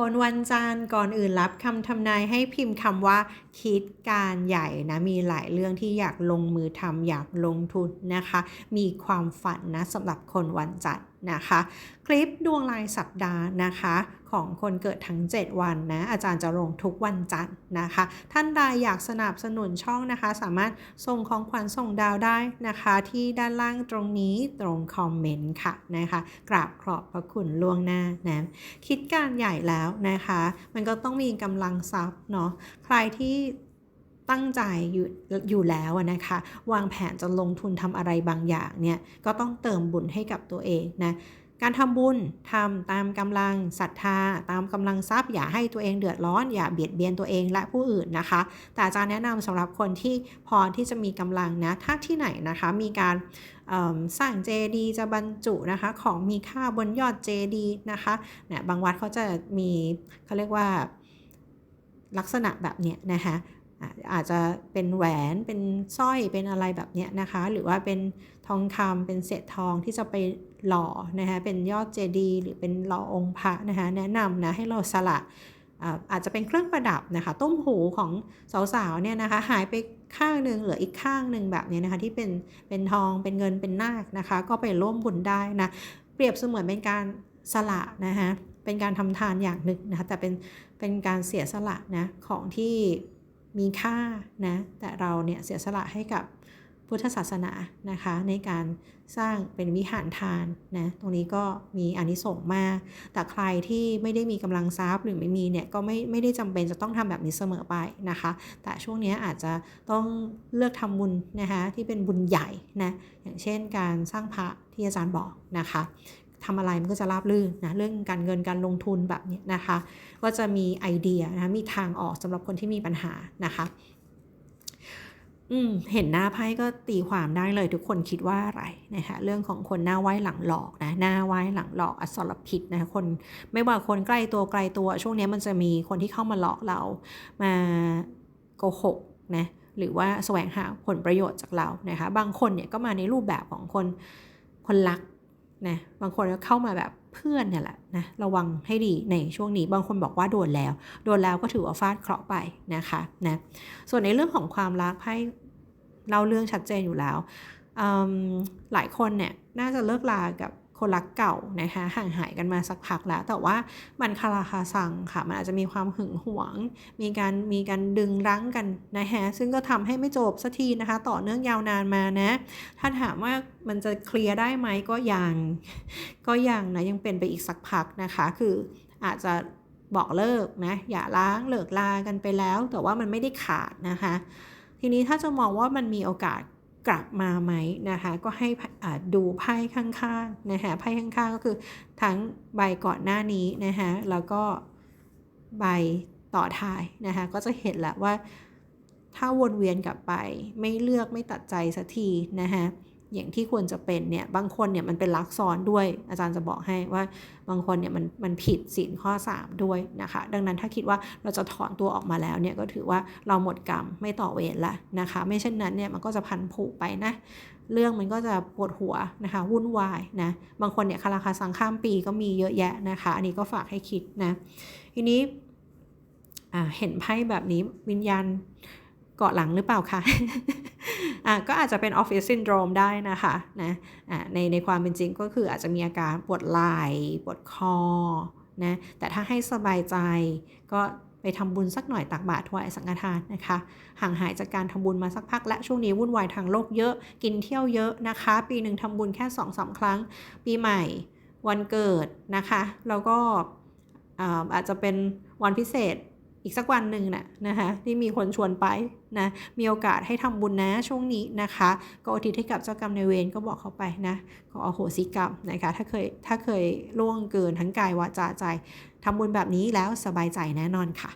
คนวันจันทร์ก่อนอื่นรับคำทำนายให้พิมพ์คำว่าคิดการใหญ่นะ มีหลายเรื่องที่อยากลงมือทำอยากลงทุนนะคะ มีความฝันนะสำหรับคนวันจันทร์ นะคะ คลิปดวงรายสัปดาห์นะคะของคนเกิดทั้ง 7 วันนะอาจารย์จะลงทุกวันจันทร์นะคะ ท่านใดอยากสนับสนุนช่องนะคะ สามารถส่งของขวัญส่งดาวได้นะคะ ที่ด้านล่างตรงนี้ตรงคอมเมนต์ค่ะนะคะกราบขอบพระคุณล่วงหน้านะคิดการใหญ่แล้วนะคะ มันก็ต้องมีกำลังทรัพย์เนาะใครที่ ตั้งใจอยู่อยู่แล้วนะคะ วางแผนจะลงทุนทำอะไรบางอย่างเนี่ยก็ต้องเติมบุญให้กับตัวเองนะการทำบุญทำตามกำลังศรัทธา ตามกำลังทรัพย์อย่าให้ตัวเองเดือดร้อน อย่าเบียดเบียนตัวเองและผู้อื่นนะคะ แต่อาจารย์แนะนำสำหรับคนที่พอที่จะมีกำลังนะถ้าที่ไหนนะคะมีการสร้างเจดีย์จะบรรจุนะคะของมีค่าบนยอดเจดีย์นะคะเนี่ยบางวัดเขาจะมีเขาเรียกว่าลักษณะแบบเนี้ยนะคะ อาจจะเป็นแหวนเป็นสร้อยเป็นอะไรแบบเนี้ยนะคะ หรือว่าเป็นทองคำเป็นเศษทองที่จะไปหล่อนะคะเป็นยอดเจดีย์หรือเป็นหล่อองค์พระนะคะแนะนำนะให้เราสละอาอาจจะเป็นเครื่องประดับนะคะ ต้มหูของสาวๆเนี่ยนะคะ หายไปข้างหนึ่งเหลืออีกข้างหนึ่งแบบนี้นะคะ ที่เป็นเป็นทองเป็นเงินเป็นนาคนะคะ ก็ไปร่วมบุญได้นะ เปรียบเสมือนเป็นการสละนะคะเป็นการทำทานอย่างหนึ่งนะคะแต่เป็นเป็นการเสียสละนะของที่ มีค่านะแต่เราเนี่ยเสียสละให้กับพุทธศาสนานะคะในการสร้างเป็นวิหารทานนะตรงนี้ก็มีอนิสงส์มาก แต่ใครที่ไม่ได้มีกำลังทรัพย์หรือไม่มีเนี่ยก็ไม่ไม่ได้จำเป็นจะต้องทำแบบนี้เสมอไปนะคะ แต่ช่วงนี้อาจจะต้องเลือกทำบุญนะคะที่เป็นบุญใหญ่นะอย่างเช่นการสร้างพระที่อาจารย์บอกนะคะ ทำอะไรมันก็จะราบรื่นนะเรื่องการเงินการลงทุนแบบนี้นะคะ ก็จะมีไอเดียนะคะมีทางออกสำหรับคนที่มีปัญหานะคะอืมเห็นหน้าไพ่ก็ตีความได้เลยทุกคนคิดว่าอะไรนะคะเรื่องของคนหน้าไหว้หลังหลอกนะหน้าไหว้หลังหลอกอสรพิษนะคะคนไม่ว่าคนใกล้ตัวไกลตัวช่วงนี้มันจะมีคนที่เข้ามาหลอกเรามาโกหกนะหรือว่าแสวงหาผลประโยชน์จากเรานะคะบางคนเนี่ยก็มาในรูปแบบของคนคนรัก นะบางคนก็เข้ามาแบบเพื่อนเนี่ยแหละนะระวังให้ดีในช่วงนี้บางคนบอกว่าโดนแล้ว โดนแล้วก็ถือว่าฟาดเคราะห์ไปนะคะนะส่วนในเรื่องของความรักไพ่เล่าเรื่องชัดเจนอยู่แล้ว หลายคนเนี่ยน่าจะเลิกลากับ คนรักเก่านะคะห่างหายกันมาสักพักแล้ว แต่ว่ามันคาราคาซังค่ะ มันอาจจะมีความหึงหวง มีการมีการดึงรั้งกันนะฮะซึ่งก็ทำให้ไม่จบสักทีนะคะ ต่อเนื่องยาวนานมานะ ถ้าถามว่ามันจะเคลียร์ได้ไหมก็ยังก็ยังนะยังเป็นไปอีกสักพักนะคะ คืออาจจะบอกเลิกนะอย่าล้างเลิกลากันไปแล้ว แต่ว่ามันไม่ได้ขาดนะคะ ทีนี้ถ้าจะมองว่ามันมีโอกาส กลับมาไหมนะคะ ก็ให้อ่าดูไพ่ข้างๆนะคะไพ่ข้างๆก็คือทั้งใบก่อนหน้านี้นะคะแล้วก็ใบต่อท้ายนะคะก็จะเห็นแหละว่าถ้าวนเวียนกลับไปไม่เลือกไม่ตัดใจสักทีนะคะ อย่างที่ควรจะเป็นเนี่ยบางคนเนี่ยมันเป็นลักซ้อนด้วย อาจารย์จะบอกให้ว่าบางคนเนี่ยมันมันผิดศีลข้อ 3 ด้วยนะคะ ดังนั้นถ้าคิดว่าเราจะถอนตัวออกมาแล้วเนี่ยก็ถือว่าเราหมดกรรมไม่ต่อเวรละนะคะ ไม่เช่นนั้นเนี่ยมันก็จะพันผูกไปนะเรื่องมันก็จะปวดหัวนะคะวุ่นวายนะบางคนเนี่ยคาราคาสังข้ามปีก็มีเยอะแยะนะคะ อันนี้ก็ฝากให้คิดนะทีนี้เห็นไพ่แบบนี้วิญญาณเกาะหลังหรือเปล่าคะ อะก็อาจจะเป็นออฟฟิศซินโดรมได้นะคะนะอะในในความเป็นจริงก็คืออาจจะมีอาการปวดไหล่ปวดคอนะแต่ถ้าให้สบายใจก็ไปทำบุญสักหน่อยตักบาตรถวายสังฆทานนะคะ ห่างหายจากการทำบุญมาสักพัก และช่วงนี้วุ่นวายทางโลกเยอะกินเที่ยวเยอะนะคะ ปีหนึ่งทำบุญแค่2อสาครั้ง ปีใหม่วันเกิดนะคะ แล้วก็อาจจะเป็นวันพิเศษ อีกสักวันหนึ่งนะนะคะที่มีคนชวนไปนะมีโอกาสให้ทำบุญนะช่วงนี้นะคะ ก็อุทิศให้กับเจ้ากรรมในเวรก็บอกเขาไปนะขออโหสิกรรมนะคะถ้าเคยถ้าเคยล่วงเกินทั้งกายวาจาใจทำบุญแบบนี้แล้วสบายใจแน่นอนค่ะ